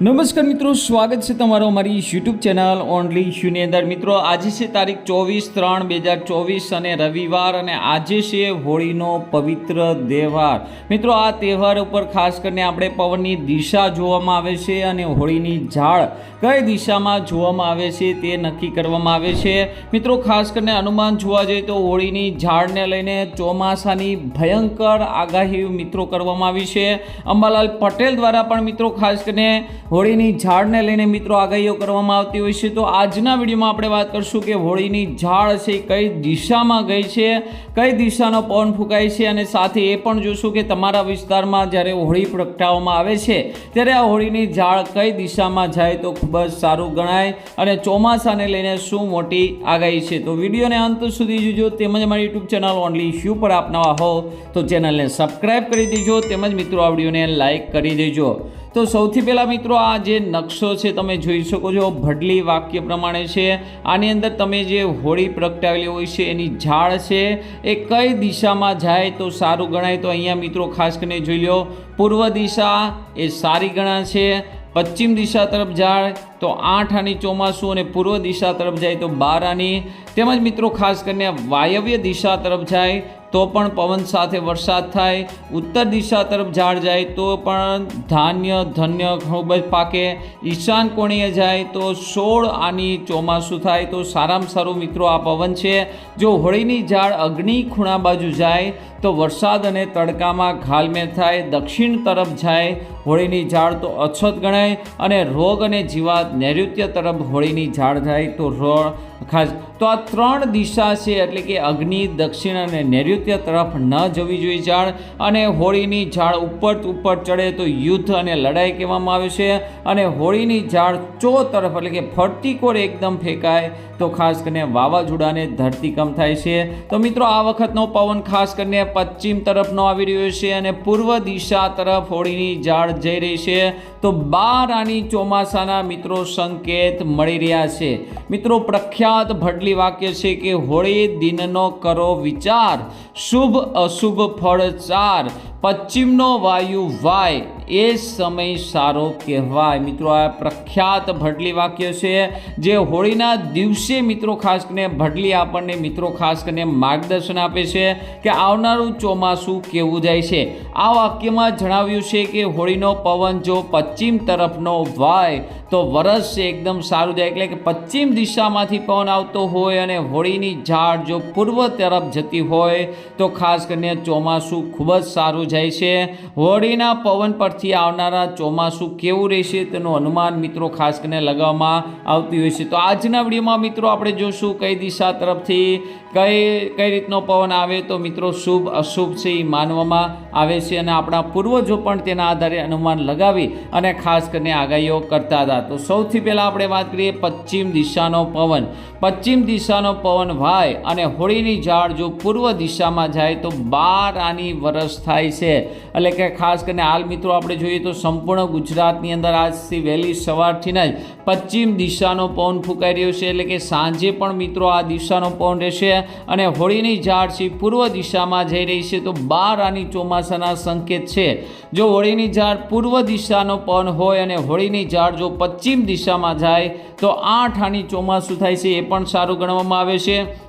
નમસ્કાર મિત્રો, સ્વાગત છે તમારો અમારી યુટ્યુબ ચેનલ ઓનલી ઇશ્યુની અંદર. મિત્રો, આજે છે તારીખ ચોવીસ ત્રણ બે હજાર ચોવીસ અને રવિવાર અને આજે છે હોળીનો પવિત્ર તહેવાર. મિત્રો, આ તહેવાર ઉપર ખાસ કરીને આપણે પવનની દિશા જોવામાં આવે છે અને હોળીની ઝાડ કઈ દિશામાં જોવામાં આવે છે તે નક્કી કરવામાં આવે છે. મિત્રો, ખાસ કરીને અનુમાન જોવા જઈએ તો હોળીની ઝાડને લઈને ચોમાસાની ભયંકર આગાહી મિત્રો કરવામાં આવી છે. અંબાલાલ પટેલ દ્વારા પણ મિત્રો ખાસ કરીને હોળીની ઝાડને લઈને મિત્રો આગાહીઓ કરવામાં આવતી હોય છે. તો આજના વિડીયોમાં આપણે વાત કરશું કે હોળીની ઝાડ છે કઈ દિશામાં ગઈ છે, કઈ દિશાનો પવન ફૂંકાય છે અને સાથે એ પણ જોશું કે તમારા વિસ્તારમાં જ્યારે હોળી પ્રગટાવવામાં આવે છે, ત્યારે આ હોળીની ઝાડ કઈ દિશામાં જાય તો ખૂબ જ સારું ગણાય અને ચોમાસાને લઈને શું મોટી આગાહી છે. તો વિડીયોને અંત સુધી જોજો. તેમજ મારી યુટ્યુબ ચેનલ ઓનલી ઇશ્યુ પર આપ હો તો ચેનલને સબસ્ક્રાઈબ કરી દેજો. તેમજ મિત્રો આ વિડીયોને લાઈક કરી દેજો. તો સૌથી પહેલાં મિત્રો આ જે નકશો છે તમે જોઈ શકો છો, ભડલી વાક્ય પ્રમાણે છે. આની અંદર તમે જે હોળી પ્રગટાવેલી હોય છે, એની ઝાડ છે, એ કઈ દિશામાં જાય તો સારું ગણાય તો અહીંયા મિત્રો ખાસ કરીને જોઈ લો પૂર્વ દિશા એ સારી ગણા છે, પશ્ચિમ દિશા તરફ જાય તો આઠ આની ચોમાસું અને પૂર્વ દિશા તરફ જાય તો બાર આની. તેમજ મિત્રો ખાસ કરીને વાયવ્ય દિશા તરફ જાય તો પણ પવન સાથે વરસાદ થાય. ઉત્તર દિશા તરફ ઝાડ જાય તો પણ ધાન્ય ધન્ય ખૂબ જ પાકે. ઈશાન કોણીએ જાય તો સોળ આની ચોમાસું થાય. તો સારામાં સારું મિત્રો આ પવન છે. જો હોળીની ઝાડ અગ્નિ ખૂણા બાજુ જાય તો વરસાદ અને તડકામાં ઘાલમેલ થાય, દક્ષિણ તરફ જાય, હોળીની ઝાડ તો અછત ગણાય અને રોગ અને જીવાત નૈઋત્ય તરફ હોળીની ઝાડ જાય તો રોગ ખાસ તો આ ત્રણ દિશા છે એટલે કે અગ્નિ, દક્ષિણ અને નૈઋત્ય તરફ ન જવી જોઈએ ઝાડ અને હોળીની ઝાડ ઉપર ઉપર ચડે તો યુદ્ધ અને લડાઈ કહેવામાં આવે છે અને હોળીની ઝાડ ચો તરફ એટલે કે ફરતી કોર એકદમ ફેંકાય તો ખાસ કરીને વાવાઝોડાને ધરતીકંપ થાય છે. તો મિત્રો, આ વખતનો પવન ખાસ કરીને પશ્ચિમ તરફનો આવી રહ્યો છે અને પૂર્વ દિશા તરફ હોળીની ઝાડ જઈ રહી છે. તો બાર આની ચોમાસાના મિત્રો સંકેત મળી રહ્યા છે. મિત્રો, પ્રખ્યાત ભડલી વાક્ય છે કે હોળી દિનનો કરો વિચાર, શુભ અશુભ ફળ ચાર પશ્ચિમનો વાયુ વાય, એ સમય સારો કહેવાય. મિત્રો, આ પ્રખ્યાત ભડલી વાક્ય છે જે હોળીના દિવસે મિત્રો ખાસ કરીને ભડલી આપણને મિત્રો ખાસ કરીને માર્ગદર્શન આપે છે કે આવનારું ચોમાસું કેવું જાય છે. આ વાક્યમાં જણાવ્યું છે કે હોળીનો પવન જો પશ્ચિમ તરફનો વાય. તો વરસશે એકદમ સારું જાય એટલે કે પશ્ચિમ દિશામાંથી પવન આવતો હોય અને હોળીની ઝાડ જો પૂર્વ તરફ જતી હોય, તો ખાસ કરીને ચોમાસું ખૂબ જ સારું જાય છે. હોળીના પવન પરથી આવનારા ચોમાસું કેવું રહેશે તેનું અનુમાન મિત્રો ખાસ કરીને લગાવવામાં આવતી હોય છે. તો આજના વિડીયોમાં મિત્રો આપણે જોશું કઈ દિશા તરફથી કઈ કઈ રીતનો પવન આવે તો મિત્રો શુભ, અશુભ છે એ માનવામાં આવે છે અને આપણા પૂર્વજો પણ તેના આધારે અનુમાન લગાવી અને ખાસ કરીને આગાહીઓ કરતા હતા. તો સૌથી પહેલાં આપણે વાત કરીએ પશ્ચિમ દિશાનો પવન. પશ્ચિમ દિશાનો પવન વાય અને હોળીની ઝાડ જો પૂર્વ દિશામાં જાય તો બાર આની વરસ થાય છે. એટલે કે ખાસ કરીને હાલ મિત્રો આપણે જોઈએ તો સંપૂર્ણ ગુજરાતની અંદર આજથી વહેલી સવારથી જ પશ્ચિમ દિશાનો પવન ફૂંકાઈ રહ્યો છે. એટલે કે સાંજે પણ મિત્રો આ દિશાનો પવન રહેશે અને હોળીની ઝાડ પૂર્વ દિશામાં જઈ રહી છે. તો બાર આની ચોમાસાના સંકેત છે. જો હોળીની ઝાડ પૂર્વ દિશાનો પવન હોય અને હોળીની ઝાડ જો પશ્ચિમ દિશામાં જાય, તો આઠ આની ચોમાસું થાય છે, એ પણ સારું ગણવામાં આવે છે.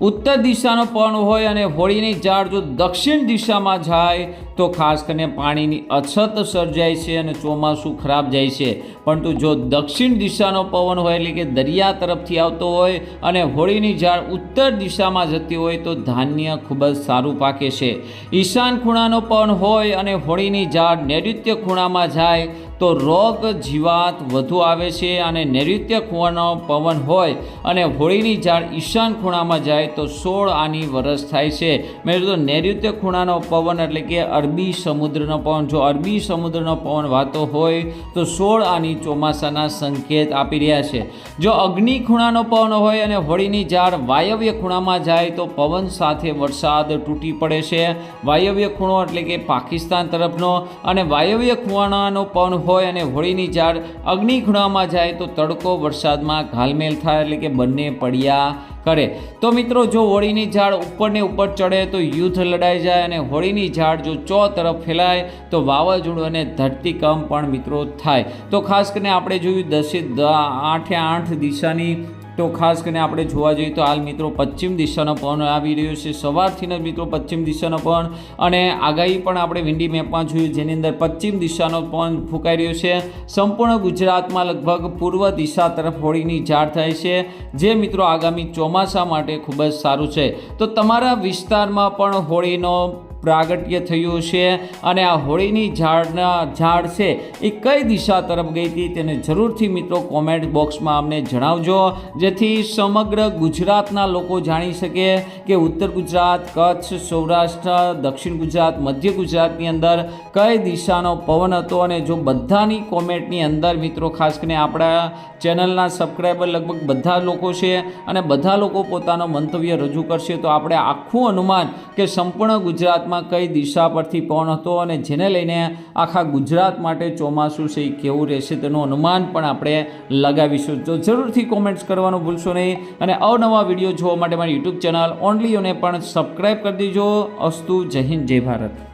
ઉત્તર દિશાનો પવન હોય અને હોળીની ઝાડ જો દક્ષિણ દિશામાં જાય, તો ખાસ કરીને પાણીની અછત સર્જાય છે અને ચોમાસું ખરાબ જાય છે. પરંતુ જો દક્ષિણ દિશાનો પવન હોય, એટલે કે દરિયા તરફથી આવતો હોય અને હોળીની ઝાડ ઉત્તર દિશામાં જતી હોય, તો ધાન્ય ખૂબ જ સારું પાકે છે. ઈશાન ખૂણાનો પવન હોય અને હોળીની ઝાડ નૈઋત્ય ખૂણામાં જાય તો રોગ જીવાત વધુ આવે છે અને નૈઋત્ય ખૂણાનો પવન હોય અને હોળીની ઝાડ ઈશાન ખૂણામાં જાય તો સોળ આની વરસ થાય છે. મેં તો નૈઋત્ય ખૂણાનો પવન એટલે કે અરબી સમુદ્રનો પવન. જો અરબી સમુદ્રનો પવન વાતો હોય તો સોળ આની ચોમાસાના સંકેત આપી રહ્યા છે. જો અગ્નિ ખૂણાનો પવન હોય અને હોળીની ઝાડ વાયવ્ય ખૂણામાં જાય તો પવન સાથે વરસાદ તૂટી પડે છે. વાયવ્ય ખૂણો એટલે કે પાકિસ્તાન તરફનો અને વાયવ્ય ખૂણાનો પવન હોય અને હોળીની ઝાડ અગ્નિ ખૂણામાં જાય તો તડકો વરસાદમાં ઘાલમેલ થાય એટલે કે બંને પડ્યા કરે. તો મિત્રો, જો હોળીની ઝાડ ઉપરને ઉપર ચડે તો યુદ્ધ લડાઈ જાય અને હોળીની ઝાડ જો ચો તરફ ફેલાય તો વાવાઝોડું અને ધરતીકંપ પણ મિત્રો થાય. તો ખાસ કરીને આપણે જોયું દસે આઠે આઠ દિશાની તો ખાસ કરીને આપણે જોવા જઈએ તો હાલ મિત્રો પશ્ચિમ દિશાનો પવન આવી રહ્યો છે. સવારથી મિત્રો પશ્ચિમ દિશાનો પવન અને આગાહી પણ આપણે વિન્ડી મેપમાં જોયું જેની અંદર પશ્ચિમ દિશાનો પવન ફૂંકાઈ રહ્યો છે. સંપૂર્ણ ગુજરાતમાં લગભગ પૂર્વ દિશા તરફ હોળીની ઝાડ થાય છે. જે મિત્રો આગામી ચોમાસા માટે ખૂબ જ સારું છે. તો તમારા વિસ્તારમાં પણ હોળીનો પ્રાગટ્ય થયું છે અને આ હોળીની ઝાડના ઝાડ છે એ કઈ દિશા તરફ ગઈ હતી તેને જરૂરથી મિત્રો કોમેન્ટ બોક્સમાં અમને જણાવજો, જેથી સમગ્ર ગુજરાતના લોકો જાણી શકે કે ઉત્તર ગુજરાત, કચ્છ, સૌરાષ્ટ્ર, દક્ષિણ ગુજરાત, મધ્ય ગુજરાતની અંદર કઈ દિશાનો પવન હતો અને જો બધાની કોમેન્ટની અંદર મિત્રો ખાસ કરીને આપણા ચેનલના સબસ્ક્રાઈબર લગભગ બધા લોકો છે અને બધા લોકો પોતાનો મંતવ્ય રજૂ કરશે, તો આપણે આખું અનુમાન કે સંપૂર્ણ ગુજરાતમાં કઈ દિશા પરથી પવન હતો અને જેને લઈને આખા ગુજરાત માટે ચોમાસું છે કેવું રહેશે તેનું અનુમાન પણ આપણે લગાવીશું. તો જરૂરથી કોમેન્ટ્સ કરવાનું ભૂલશો નહીં અને અવનવા વીડિયો જોવા માટે મારી યુટ્યુબ ચેનલ ઓનલી અને પણ સબસ્ક્રાઈબ કરી દેજો. અસ્તુ જય હિન્દ, જય ભારત.